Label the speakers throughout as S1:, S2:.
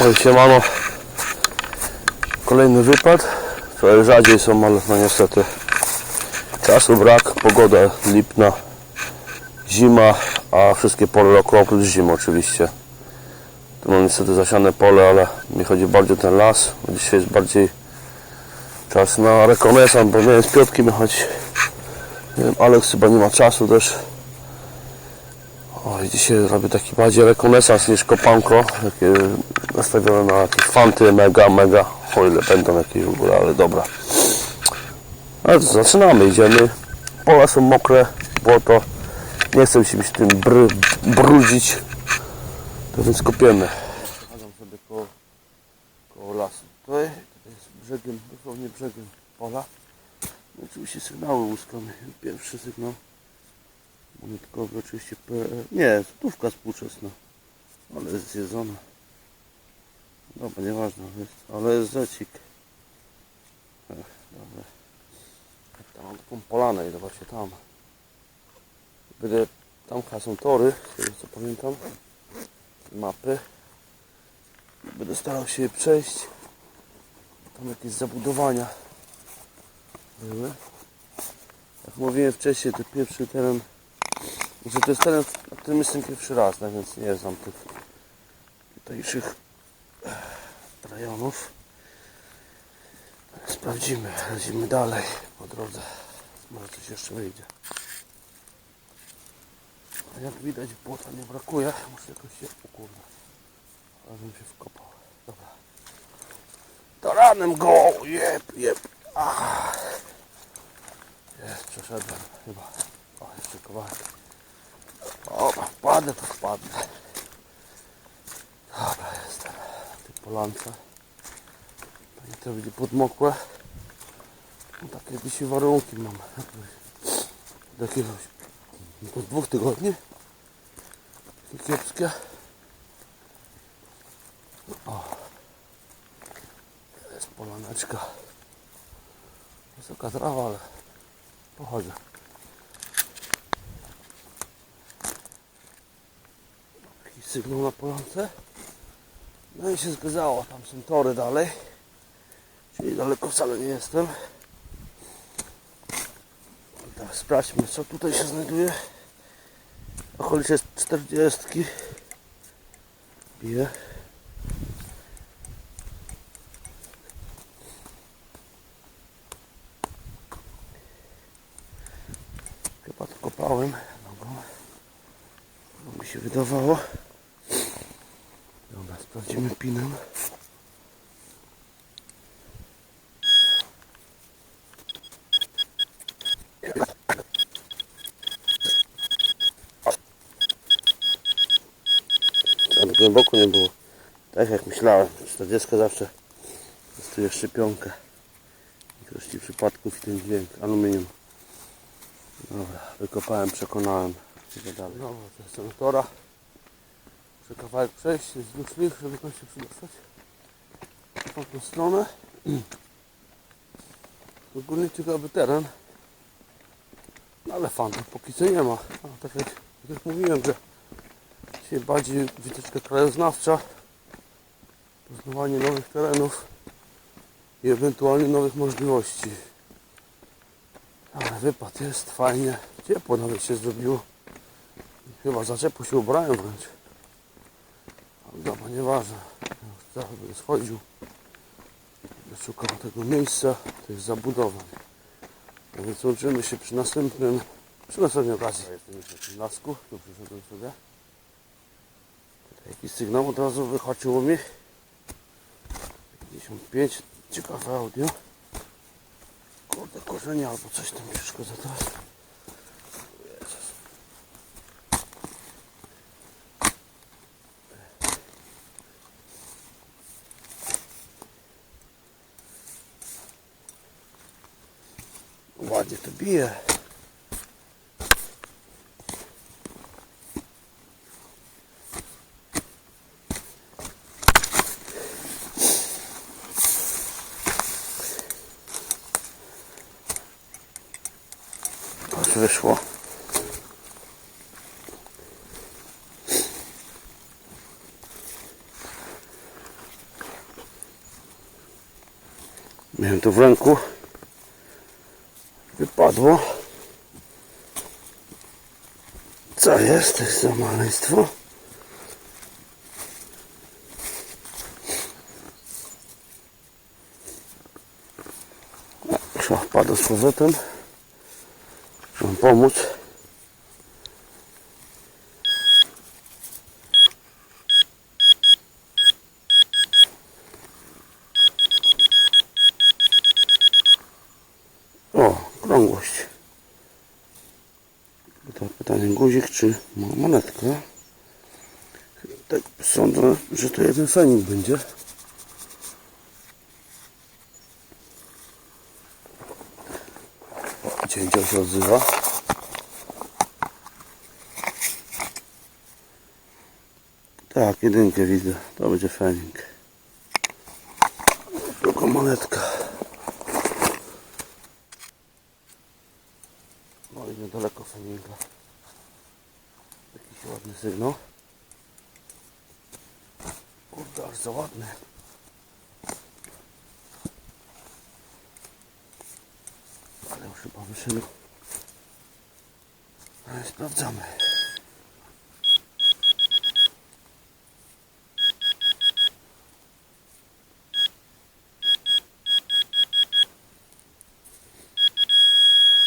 S1: Siemano. Kolejny wypad. Trochę rzadziej są, ale no niestety czasu brak, pogoda lipna, zima, a wszystkie pole roku oprócz zimy oczywiście. Tu mam niestety zasiane pole, ale mi chodzi bardziej o ten las. Dzisiaj jest bardziej czas na rekonesans, bo miałem z Piotkiem jechać. Nie wiem, Aleks chyba nie ma czasu też. Oj, dzisiaj robię taki bardziej rekonesans niż kopanko, takie nastawione na jakieś fanty mega, mega, o ile będą jakieś w ogóle, ale dobra. Ale to zaczynamy, idziemy. Pola są mokre, błoto. Nie chcę się tym br brudzić, to więc kopiemy. Chodzą sobie koło, koło lasu. Tutaj jest brzegiem, dosłownie brzegiem pola. No, oczywiście sygnały łuskamy. Pierwszy sygnał. Monetkowy oczywiście PE. Nie, złotówka współczesna. Ale jest zjedzona. Dobra, nieważne. Jest, ale jest zecik. Ech, dobra. Tam mam taką polanę i zobaczcie tam. Będę, tam chyba są tory, z co pamiętam. Mapy. Będę starał się przejść. Tam jakieś zabudowania były. Jak mówiłem wcześniej, to pierwszy teren że to jest teren, na którym jestem pierwszy raz, tak więc nie znam tych tutejszych rejonów. Sprawdzimy, lecimy dalej po drodze. Może coś jeszcze wyjdzie. A jak widać błota nie brakuje, muszę jakoś się... O ale bym się wkopał. Dobra. To ranem go! Jep, jep. Ah. Jest, przeszedłem chyba. O, jeszcze kawałek. O, wpadę to wpadnę. Dobra, jestem w tej polance. Pewnie to będzie podmokłe. No, takie dzisiaj warunki mam. Do jakiegoś do dwóch tygodni. Takie kiepskie. O. Jest polaneczka. Wysoka trawa, ale pochodzę. Sygnał na polance. No i się zgadzało, tam są tory dalej. Czyli daleko wcale nie jestem. Teraz sprawdźmy co tutaj się znajduje. Okolice jest 40. Bije. Chyba to kopałem nogą. Bo mi się wydawało. Dobra, sprawdzimy pinem. Ale głęboko nie było. Tak jak myślałem. 40 zawsze testuje szczepionkę. Większości przypadków i ten dźwięk. Aluminium. Dobra, wykopałem, przekonałem. Idę dalej. Dobra, to jest senatora. Muszę kawałek przejść wzdłuż nich, żeby tam się przedostać. W tamtą stronę. Ogólnie ciekawy teren. No ale fantów póki co nie ma. A, tak jak, tak jak mówiłem, że dzisiaj bardziej wytyczka krajoznawcza, poznawanie nowych terenów i ewentualnie nowych możliwości. Ale wypad jest fajnie. Ciepło nawet się zrobiło. Chyba za ciepło się ubrałem wręcz. Dobra, nieważne. Zaraz będę schodził. Szukał tego miejsca, tych zabudowań. A więc łączymy się przy następnym, przy następnej okazji. Jestem już na tym lasku, tu przyszedłem sobie. Jakiś sygnał od razu wychodziło mi. 55, ciekawe audio. Kurde, korzenie albo coś tam przeszkadza teraz. Ładnie to bije. Aż wyszło.
S2: Miałem to w ręku. Wypadło. Co jest? To jest za maleństwo. Trzeba wpadł z powrotem. Trzeba pomóc. O, krągłość. To pytanie, guzik czy mo- monetka? Tak sądzę, że to jeden fenik będzie. Cięcia się odzywa. Tak, jedynkę widzę. To będzie fenik. Tylko monetka. No i niedaleko feninga. Jakiś ładny sygnał. Za ładny. Ale już chyba wyszedł. Ale sprawdzamy.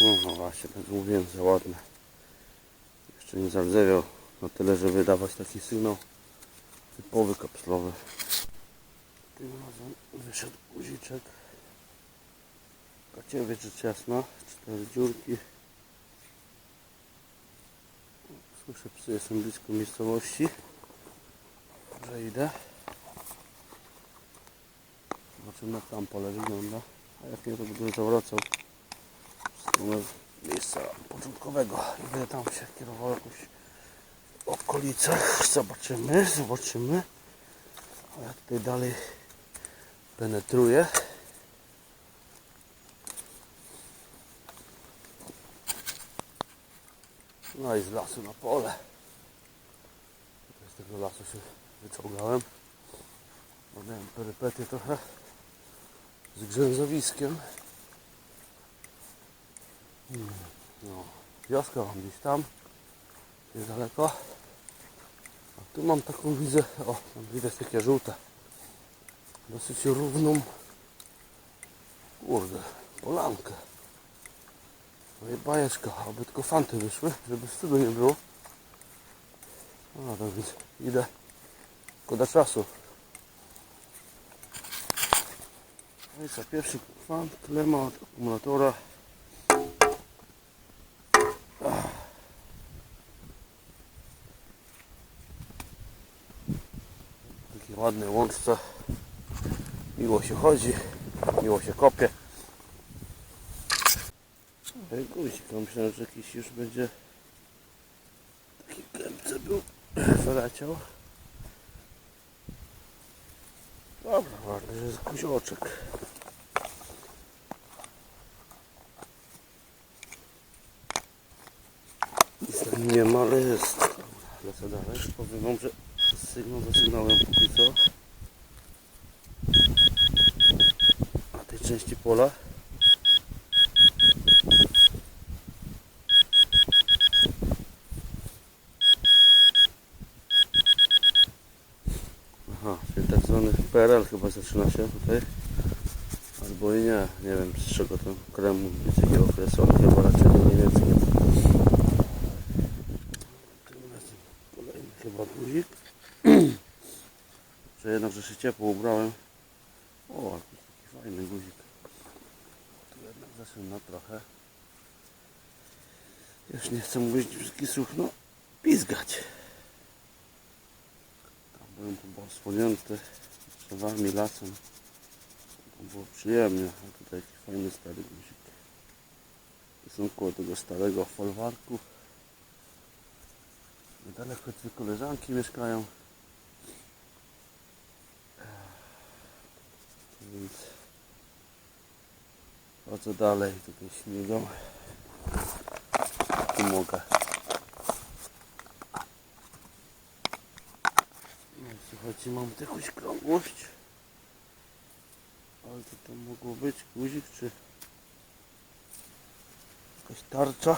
S2: No, właśnie, tak mówiłem, za ładne. Jeszcze nie zardzewiał na tyle, żeby dawać taki sygnał typowy kapslowy. Tym razem wyszedł guziczek. Kaciewiec rzecz jasna, cztery dziurki. Słyszę psy, jestem blisko miejscowości. Że idę. Zobaczymy jak tam pole wygląda. A jak nie to będę zawracał w stronę miejsca początkowego i będę tam się kierował jakoś okolicach. Zobaczymy, zobaczymy. A ja tutaj dalej penetruję. No i z lasu na pole. Z tego lasu się wyciągałem. Miałem perypetię trochę z grzęzowiskiem. Hmm, No, wioska gdzieś tam, niedaleko. Tu mam taką widzę, o, widać takie żółte. Dosyć równą, kurde, polankę. No i bajeczka, aby tylko fanty wyszły, żeby wstydu nie było. To widzę, idę. Szkoda czasu. No i co, pierwszy fant, klema od akumulatora. Takie ładne łączce. Miło się chodzi, miło się kopie. Ej, guzik, ja myślałem, że jakiś już będzie taki gębce był, wyleciał. Dobra, ładny, że jest guzioczek. Nic tam nie ma, ale jest. Lecę dalej. Powiem wam, że sygnał za sygnałem póki co. Na tej części pola. Aha, czyli tak zwany PRL chyba zaczyna się tutaj. Albo i nie, nie wiem z czego ten krem, z jakiego okresu, chyba raczej nie niemiecki. Tym razem kolejny chyba guzik. Że się ciepło ubrałem. O, jakiś taki fajny guzik. Tu jednak zaczyna trochę. Już nie chcę mówić brzydki słuch, no pizgać. Tam byłem wspomnięty drzewami, lasem. Tam było przyjemnie, a tutaj taki fajny stary guzik. Są koło tego starego folwarku. Niedaleko dwie koleżanki mieszkają. Więc chodzę dalej, tutaj śmigam. Tu mogę. No słuchajcie, mam jakąś krągłość. Ale co to mogło być? Guzik czy jakaś tarcza?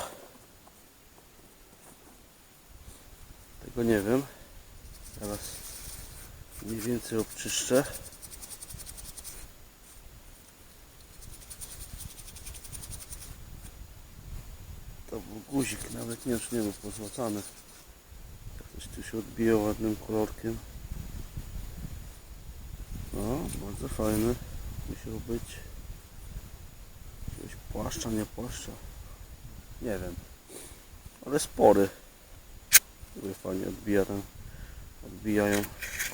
S2: Tego nie wiem. Teraz mniej więcej obczyszczę. Guzik, nawet nie czy nie był pozłacany. Coś tu się odbija ładnym kolorkiem. No, bardzo fajny. Musiał być jakiegoś płaszcza, nie płaszcza. Nie wiem. Ale spory. Sobie fajnie odbija odbijają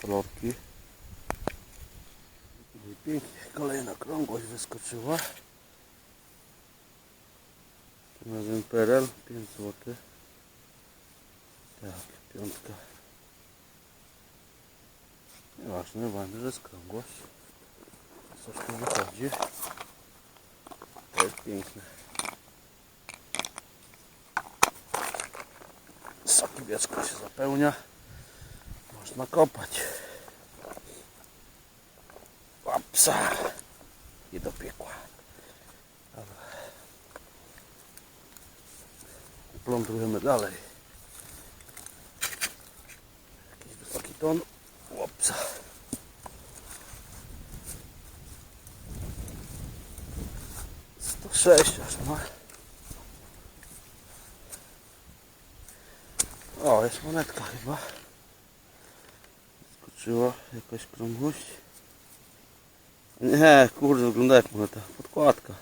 S2: kolorki. Pięknie. Kolejna krągłość wyskoczyła. Razem PRL 5 zł. Tak, piątka. Nieważne, ważne, że jest krągłość. Coś tu wychodzi. To jest piękne. Sokiwieczka się zapełnia. Można kopać. Łapsa. I do piekła. Plądrujemy dalej. Jakiś wysoki ton. Łopsa. Sto sześć ma. O, jest monetka chyba. Skoczyła jakaś krągłość. Nie, kurde, wygląda jak moneta. Podkładka.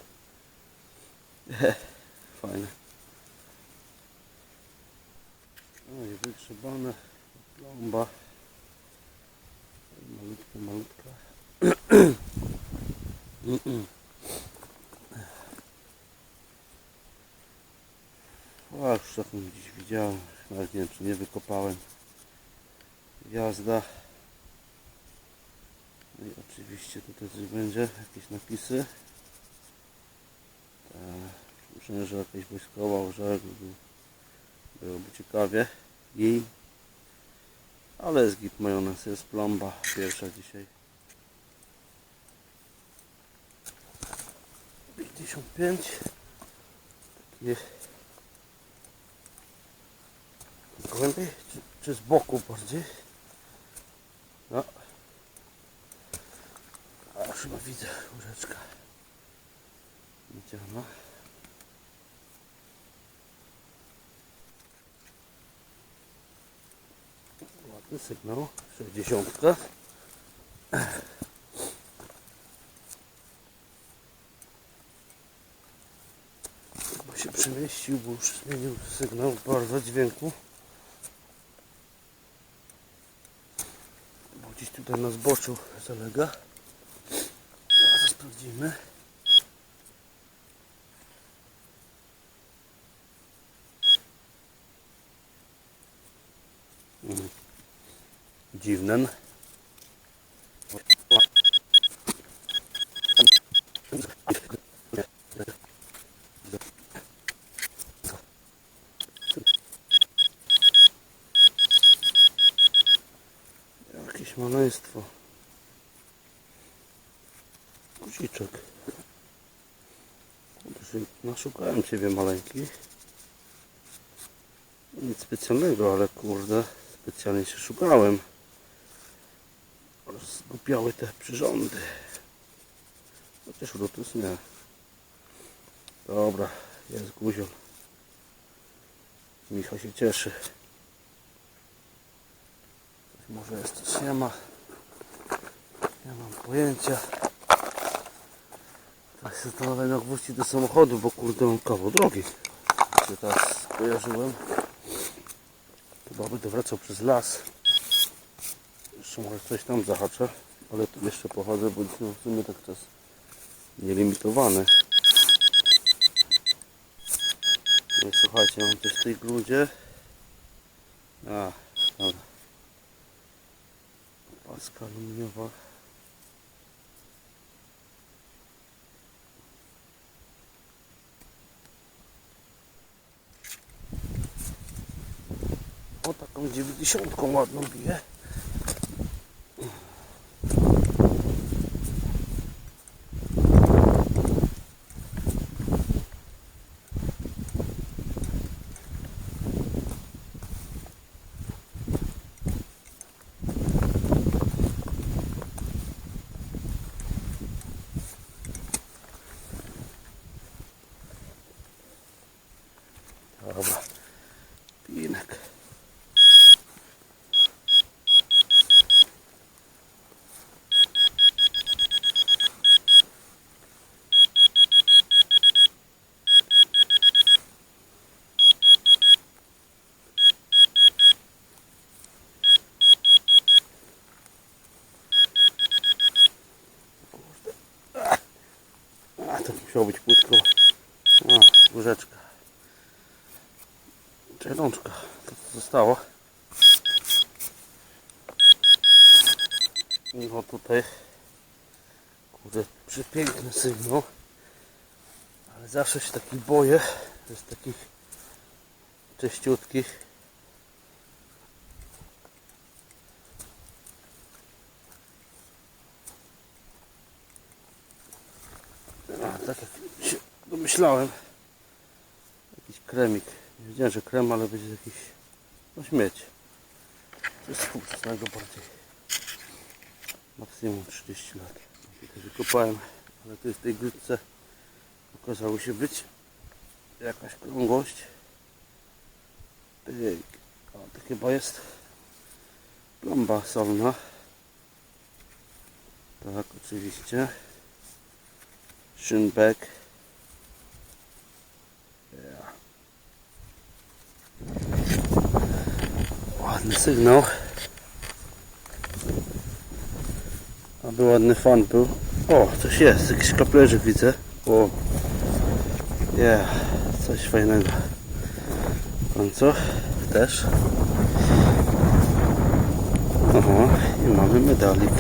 S2: Fajne. No wygrzebane. Plomba. Malutka, malutka. O, już taką gdzieś widziałem. Nawet nie wiem, czy nie wykopałem. Gwiazda. No i oczywiście tutaj coś będzie. Jakieś napisy. Tak. Myślę, że jakaś wojskowa by byłoby ciekawie. Jej. Ale jest git majonez, jest plomba pierwsza dzisiaj. 55 Takie Głębiej czy, czy z boku bardziej? No. A już chyba widzę łyżeczka. Widziana. Ładny sygnał. 60. Chyba się przemieścił, bo już zmienił sygnał barwa dźwięku. Bo gdzieś tutaj na zboczu zalega. Zaraz sprawdzimy. Dziwnen. Jakieś maleństwo. Guziczek. Kurde, Naszukałem Ciebie maleńki. Nic specjalnego, ale kurde, specjalnie się szukałem. Zgubiały te przyrządy. Chociaż rutus nie. Dobra, jest guziol. Michał się cieszy. Może jest, coś nie ma. Nie mam pojęcia. Tak się zastanawiam jak wrócić do samochodu, bo kurde mam kawał drogi. Się teraz kojarzyłem. Chyba będę wracał przez las. Jeszcze może coś tam zahaczę, ale tu jeszcze pochodzę, bo no, w sumie tak czas nielimitowany. No i słuchajcie, mam też w tej grudzie. A, dobra. Paska aluminiowa. O taką dziewięćdziesiątką ładną bije. Tak musiało być płytko. A, łyżeczka. Czy. To co zostało. I o tutaj. Kurde, przepiękny sygnał. Ale zawsze się takich boję. To jest takich czyściutkich. A, tak jak się domyślałem. Jakiś kremik. Nie wiedziałem, że krem, ale będzie jakiś no śmieć. To jest współczesnego bardziej. Maksimum 30 lat. Tutaj wykopałem, ale tu w tej grudce okazało się być jakaś krągłość. Pyk. O, to chyba jest plomba solna. Tak, oczywiście. Schönbeck. Ładny sygnał. Aby ładny fan był. O, coś jest, jakiś kaplerzyk widzę. O. Yeah, coś fajnego. W końcu też. Oho, i mamy medalik.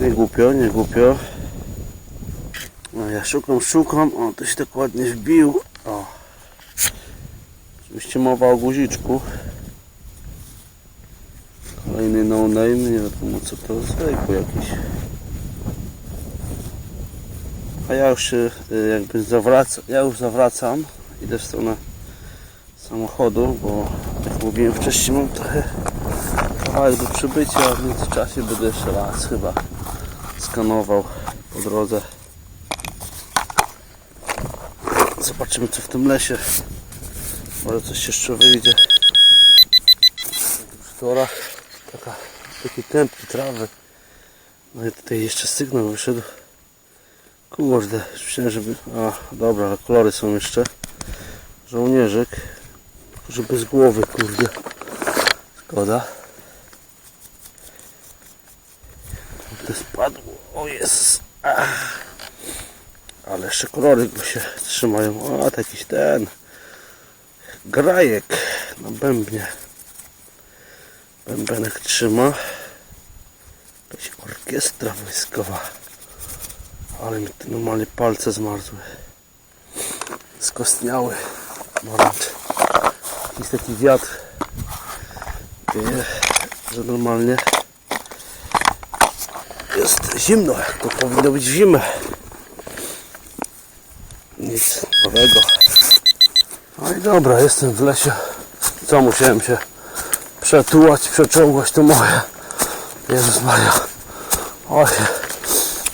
S2: Nie głupio, nie głupio. No ja szukam, szukam. O, to się tak ładnie wbił. Oczywiście mowa o guziczku. Kolejny no name, nie wiadomo co to zwykły jakiś. A ja już się y, jakby zawracam, ja już zawracam. Idę w stronę samochodu, bo jak mówiłem wcześniej mam trochę kawałek do przybycia, w międzyczasie będę jeszcze raz chyba skanował po drodze. Zobaczymy co w tym lesie. Może coś jeszcze wyjdzie. W torach taka, takie kępki trawy. No i tutaj jeszcze sygnał wyszedł. Kurde, myślałem, żeby... A, dobra, ale kolory są jeszcze. Żołnierzyk. Tylko, że bez głowy, kurde. Szkoda. To spadło. O jest. Ale jeszcze kolory go się trzymają. O, to jakiś ten. Grajek na bębnie. Bębenek trzyma. Jakaś orkiestra wojskowa. Ale mi te normalnie palce zmarzły. Skostniały. Moment. Taki wiatr wieje, że normalnie jest zimno. jak To powinno być zimę. Nic nowego. No i dobra, jestem w lesie. Co musiałem się przetułać, przeczołgać to moje. Jezus Maria. Oj,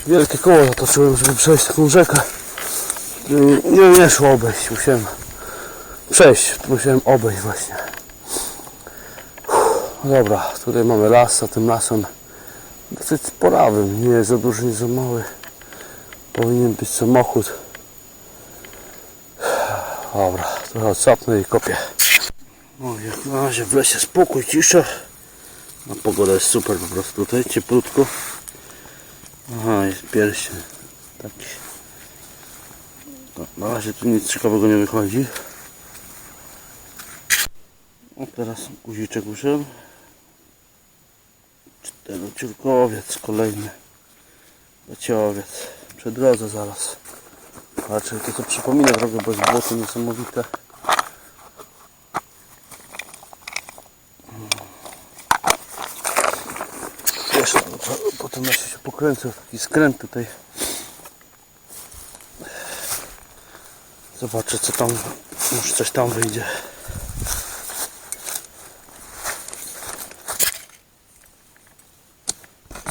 S2: wielkie koło zatoczyłem, żeby przejść taką rzekę. Nie, nie, nie szło obejść, musiałem przejść, musiałem obejść właśnie. Dobra, tutaj mamy las, a tym lasem dosyć sporawym, nie za duży, nie za mały. Powinien być samochód. Dobra, trochę odsapnę i kopię. No jak na razie w lesie spokój, cisza. No pogoda jest super po prostu tutaj, cieplutko. Aha, jest pierścień. Taki. No, na razie tu nic ciekawego nie wychodzi. O teraz guziczek użył. Czterociurkowiec kolejny. Leciowiec. Przy drodze zaraz. Raczej to co przypomina drogę, bo jest błoto niesamowite. To potem jeszcze się pokręcę, taki skręt tutaj. Zobaczę co tam, może coś tam wyjdzie.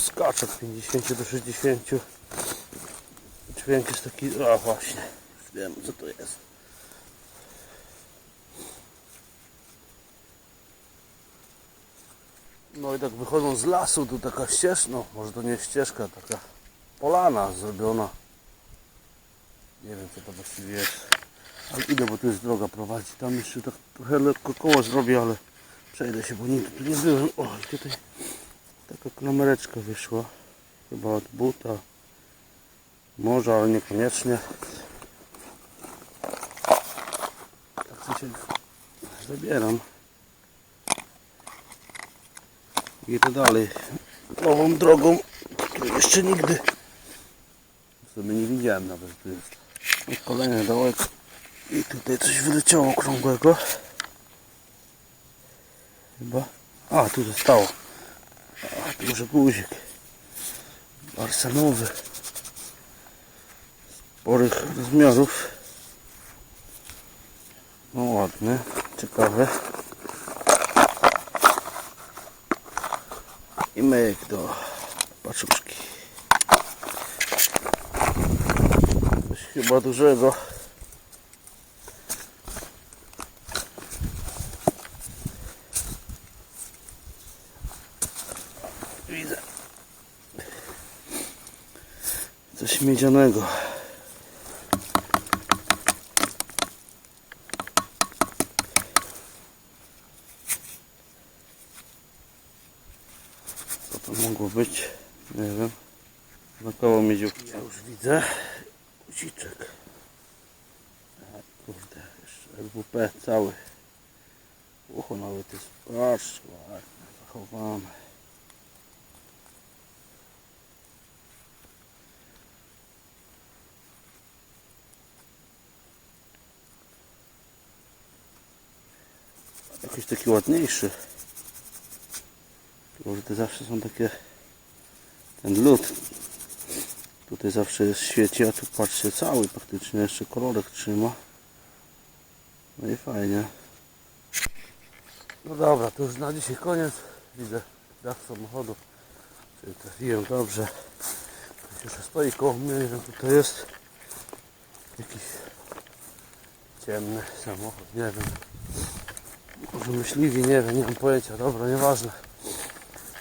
S2: Skacz od 50 do 60. Dźwięk jest taki, a właśnie, wiem co to jest. No i tak wychodząc z lasu, tu taka ścieżka, no może to nie ścieżka, taka polana zrobiona. Nie wiem co to właściwie jest. Ale idę, bo tu jest droga prowadzi. Tam jeszcze tak trochę lekko koło zrobię, ale przejdę się, bo nigdy tu nie byłem. O, tutaj taka klamereczka wyszła. chyba od buta. Może, ale niekoniecznie. Tak się zabieram. Idę dalej. Nową drogą, której jeszcze nigdy w sumie nie widziałem nawet, tu jest. Kolejny dołek. I tutaj coś wyleciało okrągłego. Chyba. A, tu zostało. A, duży guzik. Arsenowy. Sporych rozmiarów. No ładny, ciekawy. I myk do paczuszki. Coś chyba dużego. Widzę. Coś miedzianego. Co to mogło być? Nie wiem. Na koło miedziówki. Ja już widzę. Guziczek. A, Kurde, jeszcze LWP cały. Ucho nawet jest, patrz, ładnie zachowane. Jakiś taki ładniejszy. Kurde, zawsze są takie... Ten lód. Tutaj zawsze jest świeci, a tu patrzcie, cały praktycznie jeszcze kolorek trzyma. No i fajnie. No dobra, to już na dzisiaj koniec. Widzę dach samochodu. Czyli trafiłem dobrze. Ktoś jeszcze stoi koło mnie, nie wiem co to jest. Jakiś ciemny samochód, nie wiem. Może myśliwi, nie wiem, nie mam pojęcia. Dobra, nieważne.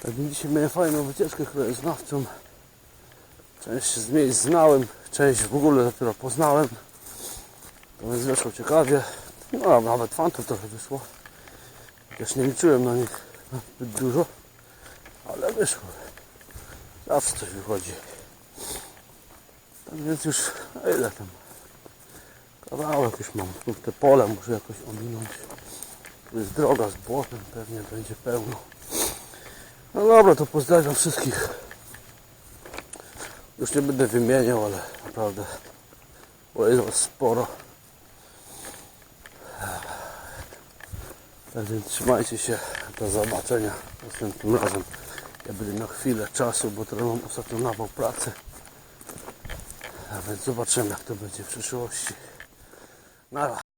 S2: Tak dzisiaj miałem fajną wycieczkę krajoznawczą. Część z miejsc znałem, część w ogóle dopiero poznałem. To więc wyszło ciekawie. No, nawet fantów trochę wyszło. Też nie liczyłem na nich zbyt dużo, ale wyszło. Zawsze coś wychodzi. Tak więc już, a ile tam? Kawałek już mam. Tu te pole muszę jakoś ominąć. Tu jest droga z błotem, pewnie będzie pełno. No dobra, to pozdrawiam wszystkich. Już nie będę wymieniał, ale naprawdę bo jest sporo. Tak więc trzymajcie się. Do zobaczenia następnym razem. Ja będę miał chwilę czasu, bo teraz mam ostatnio nawał pracy. A więc zobaczymy jak to będzie w przyszłości. Nara.